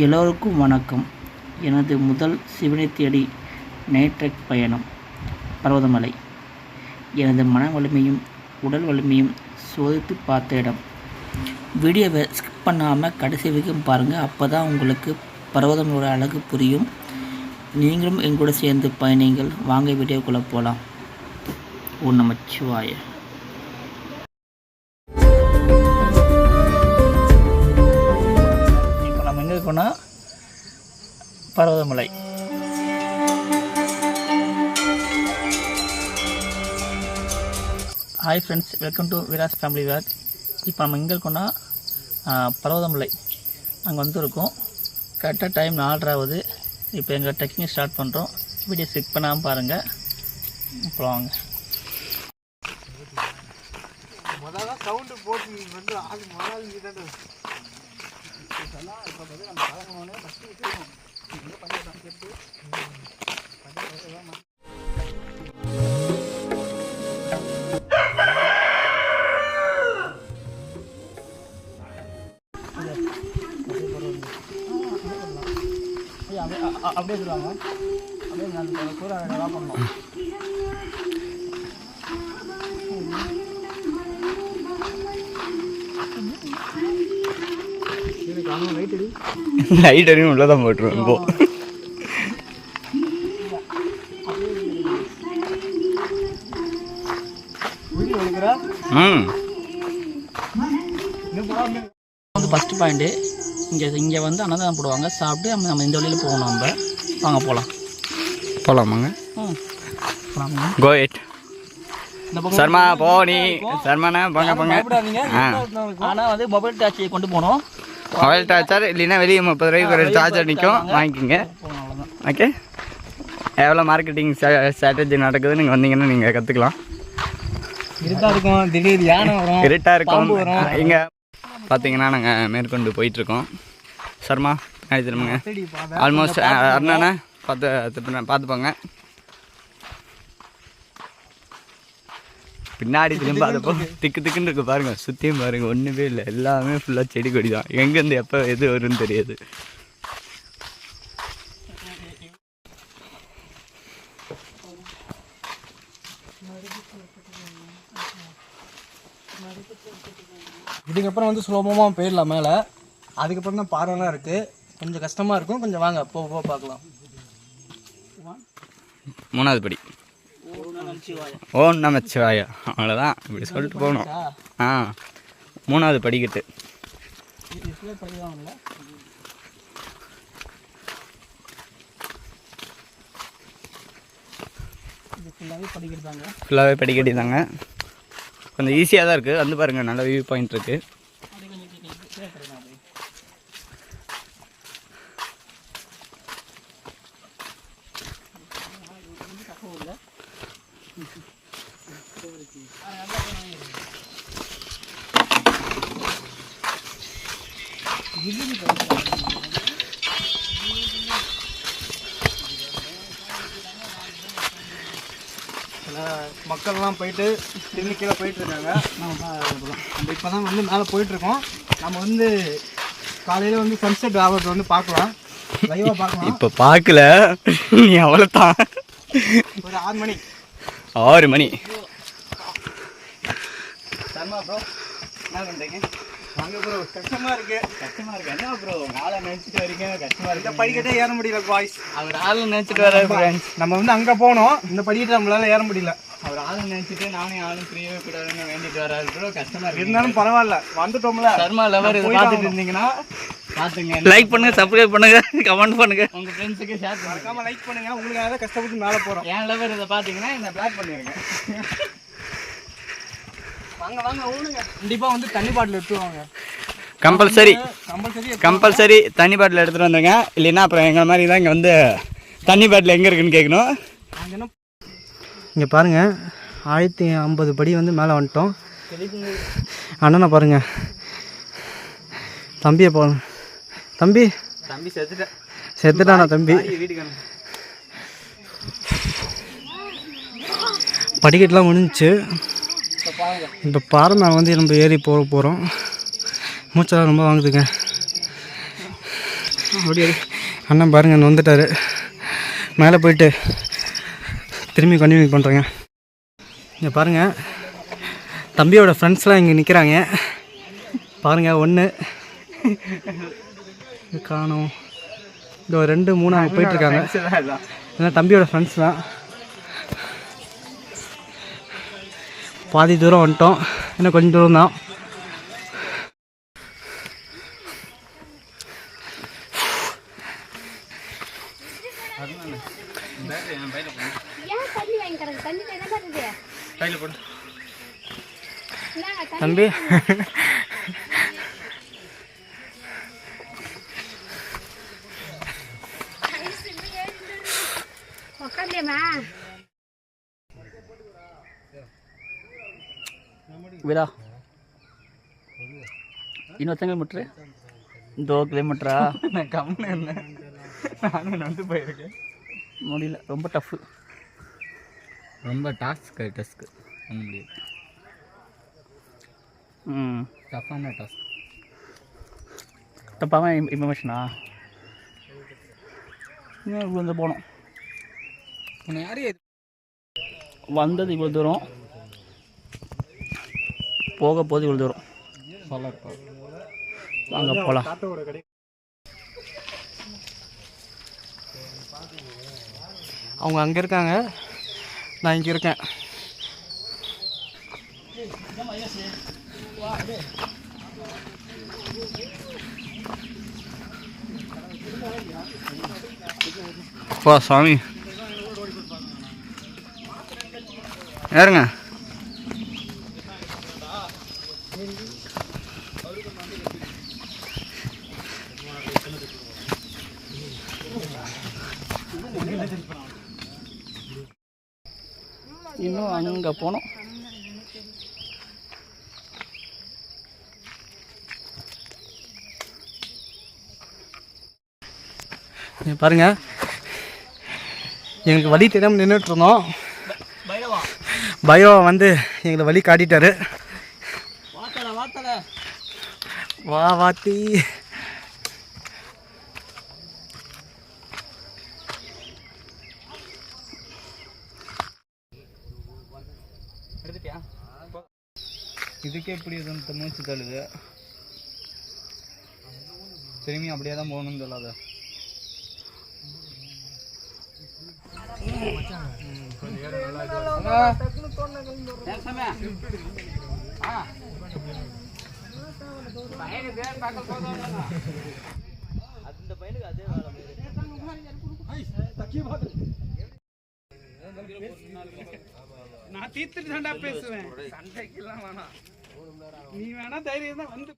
எல்லோருக்கும் வணக்கம். எனது முதல் சிவனை தேடி நைட்ரெக் பயணம் பர்வதமலை. எனது மன வலிமையும் உடல் வலிமையும் சோதித்து பார்த்த இடம். வீடியோவை ஸ்கிப் பண்ணாமல் கடைசி வரைக்கும் பாருங்கள் அப்போ தான் உங்களுக்கு பர்வதமலோட அழகு புரியும். நீங்களும் எங்கூட சேர்ந்து பயணிங்கள். வாங்க வீடியோக்குள்ளே போகலாம் ஓ நமச்சிவாய. இப்போ Parvathamalai hi friends welcome to Viras family where இப்போ நம்ம எங்கே இருக்கோம்னா பர்வதமலை அங்கே வந்து இருக்கோம் கரெக்டாக டைம் நாலரை ஆகுது இப்போ எங்கள் ட்ரெக்கிங் ஸ்டார்ட் பண்ணுறோம் வீடியோ ஸ்கிப் பண்ணாமல் பாருங்கள் அப்புறம் வாங்க. அப்படியே சொல்லுவாங்க அப்படியே அந்த கூட பண்ணணும் லைட் வரையும் உள்ள தான் போட்டுருவோம் இப்போ ம். வந்து ஃபஸ்ட்டு பாயிண்ட்டு இங்கே இங்கே வந்து அன்னதானம் போடுவாங்க. சாப்பிட்டு நம்ம நம்ம இந்த வழியில் போகணும் நம்ம. வாங்க போகலாம் போகலாமாங்க ம். கோயட் சர்மா போ நீ சர்மாண்ணா போங்க போங்க. ஆனால் வந்து மொபைல் டாச்சியை கொண்டு போகணும். மொபைல் டார்ச்சர் இல்லைன்னா வெளியே முப்பது ரூபாய்க்கு ஒரு சார்ஜர் நிற்கும் வாங்கிக்கோங்க. ஓகே எவ்வளோ மார்க்கெட்டிங் ஸ்ட்ராட்டஜி நடக்குது நீங்கள் வந்தீங்கன்னா நீங்கள் கற்றுக்கலாம் இருட்டா இருக்கும். திடீர் யானை வரும். இருட்டாக இருக்கும். இங்கே பார்த்தீங்கன்னா நாங்கள் மேற்கொண்டு போயிட்டுருக்கோம். சர்மா திரும்புங்க. ஆல்மோஸ்ட் அண்ணா பார்த்து பார்த்துப்போங்க பின்னாடி திரும்ப அதை போ திக்கு திக்குன்னு இருக்கு பாருங்க. சுற்றியும் பாருங்க. ஒன்றுமே இல்லை. எல்லாமே ஃபுல்லாக செடி கொடி தான் எங்கேருந்து எப்போ எது வரும்னு தெரியாது. இதுக்கப்புறம் வந்து சுலபமாக போயிடலாம் மேலே. அதுக்கப்புறம் தான் பாறைலாம் இருக்குது கொஞ்சம் கஷ்டமாக இருக்கும். கொஞ்சம் வாங்க. போ போ பார்க்கலாம். மூணாவது படி. ஓம் நமச்சிவாயா அவ்வளோதான் இப்படி சொல்லிட்டு போகணும். ஆ மூணாவது படிக்கட்டு. ஃபுல்லாகவே படிக்கட்டி தாங்க கொஞ்சம் ஈஸியாக தான் இருக்குது வந்து பாருங்கள் நல்ல வியூ பாயிண்ட் இருக்குது மக்கள்லாம் போயிட்டு திரும்பி கீழே போயிட்டு இருக்காங்க நம்ம இப்போ தான் வந்து மேலே போயிட்டுருக்கோம். நம்ம வந்து காலையில் வந்து சன்செட் ஆகிறது வந்து பார்க்கலாம். லைவாக பார்க்கலாம். இப்போ பார்க்கல. நீ அவ்வளோதான் ஒரு ஆறு மணி. ஆறு மணி. சர்மா ப்ரோ என்ன பண்ணுறீங்க வாங்க ப்ரோ கஷ்டமாக இருக்கு. கஷ்டமாக இருக்கு. என்ன ப்ரோ ஆளை நினச்சிட்டு வரீங்க. கஷ்டமாக இந்த படிக்கட்டே ஏற முடியல பாய்ஸ் அவர் ஆளை நினச்சிட்டு வர நம்ம வந்து அங்கே போனோம். இந்த படிக்கட்டு நம்மளால ஏற முடியல. அவர் ஆளை நினச்சிட்டு நானே ஆளும் பிரியவே கூடாதுன்னு வேண்டிட்டு வராரு ப்ரோ கஷ்டமாக இருக்கு. இருந்தாலும் பரவாயில்ல. வந்துட்டோம்ல. சர்மா லவர் இதை பார்த்துட்டு. இருந்தீங்கன்னா பார்த்துங்க. லைக் பண்ணுங்க சப்ஸ்கிரைப் பண்ணுங்க கமெண்ட் பண்ணுங்க. உங்கள் ஃப்ரெண்ட்ஸுக்கு ஷேர் பண்ணுங்க. மறக்காம லைக் பண்ணுங்க. உங்களுக்காக தான் கஷ்டப்பட்டு மேலே போகிறோம் என் லவர் இதை பார்த்தீங்கன்னா என்ன பிளாக் பண்ணிருங்க. வாங்க வாங்க ஊனுங்க. கண்டிப்பாக வந்து தண்ணி பாட்டில் எடுத்துவாங்க கம்பல்சரி கம்பல்சரி கம்பல்சரி தண்ணி பாட்டில் எடுத்துகிட்டு வந்துருங்க. இல்லைன்னா அப்புறம் எங்களை மாதிரி தான் இங்கே வந்து தண்ணி பாட்டில் எங்கே இருக்குன்னு கேட்கணும். இங்கே பாருங்கள் ஆயிரத்தி ஐம்பது படி வந்து மேலே வந்துட்டோம். அண்ணனை பாருங்க. தம்பியை பாருங்க தம்பி? தம்பி செத்துட்டேன் செத்துட்டானா தம்பி? படிக்கட்டுலாம் முடிஞ்சுச்சு. இப்போ பாறை மேலே வந்து நம்ம ஏறி போக போகிறோம் மூச்செல்லாம் ரொம்ப வாங்குதுங்க. அப்படியே அண்ணன் பாருங்க அண்ணன் வந்துட்டாரு. மேலே போயிட்டு. திரும்பி கண்டினியூ பண்ணுறேங்க இங்கே பாருங்கள் தம்பியோட ஃப்ரெண்ட்ஸ்லாம் இங்கே நிற்கிறாங்க பாருங்கள் ஒன்று காணும். ஒரு ரெண்டு மூணு அங்கே போயிட்டுருக்காங்க. ஏன்னா தம்பியோட ஃப்ரெண்ட்ஸ் தான். பாதி தூரம் வந்துட்டோம். இன்னும் கொஞ்சம் தூரம் தான் ஏன் தண்ணி வாங்கி கிடக்கு தண்ணி என்ன பண்ணுது இந்தாங்க, தண்ணி தம்பி. விடா. இன்னும் எத்தனை கிலோமீட்ரு தோ கிலோமீட்டரா நான் கம்முன்னு இருந்தேன். நானும் நடந்து போயிருக்கேன். முடியல. ரொம்ப டஃப்பு ரொம்ப டாஸ்க்கு டஸ்க்கு பண்ண முடியாது ம் டஃப்பான டாஸ்க் தப்பாக இன்ஃபர்மேஷனா இன்னும் இவ்வளோ போனோம் உன்னை யாரையும் வந்தது இவ்வளோ தூரம் போக போது இவ்வளோ தூரம் வாங்க போகலாம் அவங்க அங்கே இருக்காங்க நான் இங்கே இருக்கேன் பா சாமி. யாருங்க இன்னும் அங்கே போனோம் பாருங்க. எங்களுக்கு வழி தெரியாமல் நின்றுட்டு இருந்தோம் பைரவா வந்து எங்களை வழி காட்டிட்டாரு. வா வாத்தி. இதுக்கே இப்படி எதுவும் மூச்சு தள்ளுது. திரும்பி அப்படியே தான் போகணும்னு சொல்லாத. நான் தீர்த்துட்டு தாண்டா பேசுவேன். சண்டைக்கெல்லாம் வேணாம். நீ வேணா தைரியம் தான் வந்து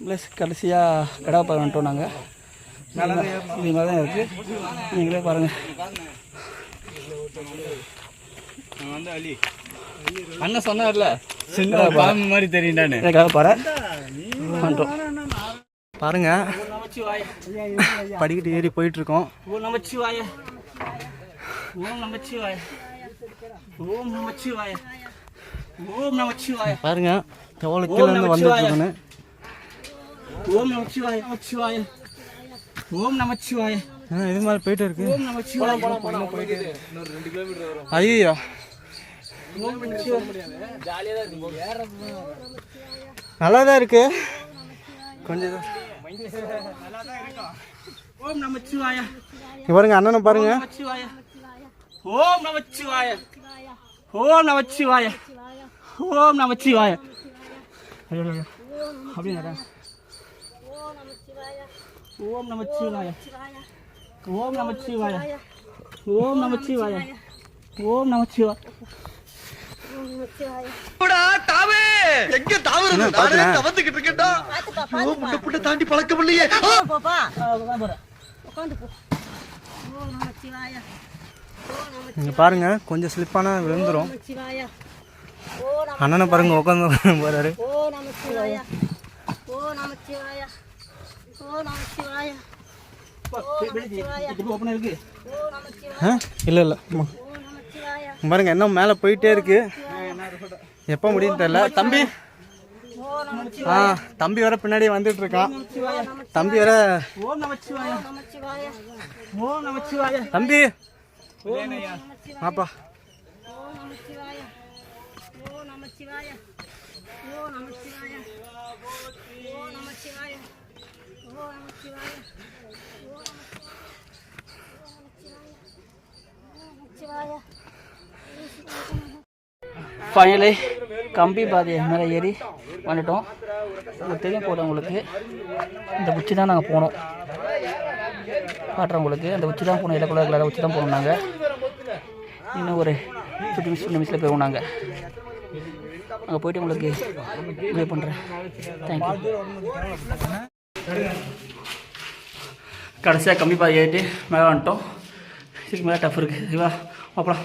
ப்ளஸ் கடைசியாக கடா பார்க்க வந்துட்டோம் நாங்கள் இது மாதிரி தான் இருக்குது நீங்களே பாருங்கள் அண்ணன் சொன்னார்ல சின்ன பாம்பு மாதிரி தெரியுண்டானு பாரு பாருங்க. படிக்கட்டு ஏறி போயிட்டு இருக்கோம் ஓம் நமச்சிவாய ஓம் நமச்சிவாய ஓம் நமச்சிவாய ஓம் நமச்சிவாய பாருங்க எவ்வளோ கீழே இருந்து வந்துட்டு இருக்கோன்னு ஓம் நமச்சிவாய நமச்சிவாய ஓம் நமச்சிவாய ஆ, இது மாதிரி போயிட்டு இருக்கு. ஓம் நமச்சிவாய ஐயோ ஓம் நமச்சிவாய நல்லா தான் இருக்கு. கொஞ்சம் தான். ஓம் நமச்சிவாய இங்க பாருங்க அண்ணனை பாருங்க. நமச்சிவாய ஓம் நமச்சிவாய ஓம் நமச்சிவாய ஓம் நமச்சிவாய. ஐயோ, ஐயோ. அப்படியே நட. ஓம் நமச்சிவாய. ஓம் நமச்சிவாய. ஓம் நமச்சிவாய. ஓம் நமச்சிவாய. நமச்சிவாய ஓம் இங்க பாருங்க கொஞ்சம் ஸ்லிப்பானா விழுந்துரும். அண்ணனை பாருங்க உட்காந்து போறாரு இல்லை இல்லை பாருங்க இன்னும் மேலே போயிட்டே இருக்கு எப்போ முடியும்னு தெரியல தம்பி ஆ தம்பி வர பின்னாடி வந்துட்டு இருக்கான் தம்பி வர தம்பி ஆப்பா ஃபைனலி கம்பி பாதை மேலே ஏறி வந்துட்டோம். உங்களுக்கு தெரியும் போதும் உங்களுக்கு. இந்த உச்சி தான் நாங்கள் போனோம். காட்டுறோம் உங்களுக்கு. அந்த உச்சி தான் போனோம். இலக்குள்ள கலர் உச்சி தான் போனோம் நாங்கள் இன்னும் ஒரு ஃபிஃப்டி மினிட்ஸ் டுவெண்ட்டி மினிட்ஸில் போயிடுவோம் நாங்கள் அங்கே போய்ட்டு உங்களுக்கு இது பண்ணுறேன் தேங்க்யூ கடைசியாக கம்மி பாதி ஏறிட்டு மேலே வந்துட்டோம். இதுக்கு மேலே டஃப் இருக்குது சரிவா பார்க்கலாம்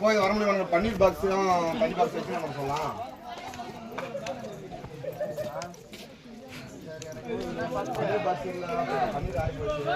போய் வர முடியும் பன்னீர் பாக்ஸ் பன்னீர் பாக்ஸ் வச்சு நம்ம சொல்லலாம் பன்னீர் பாக்ஸ் பன்னீர் ஆகி போச்சு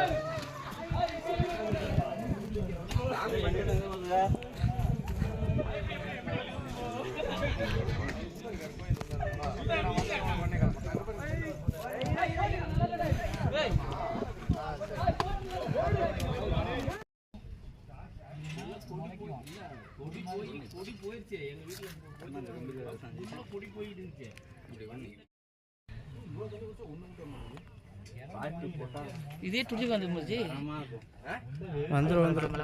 இதே துளி வந்து முடிச்சு வந்துடும் வந்துடும்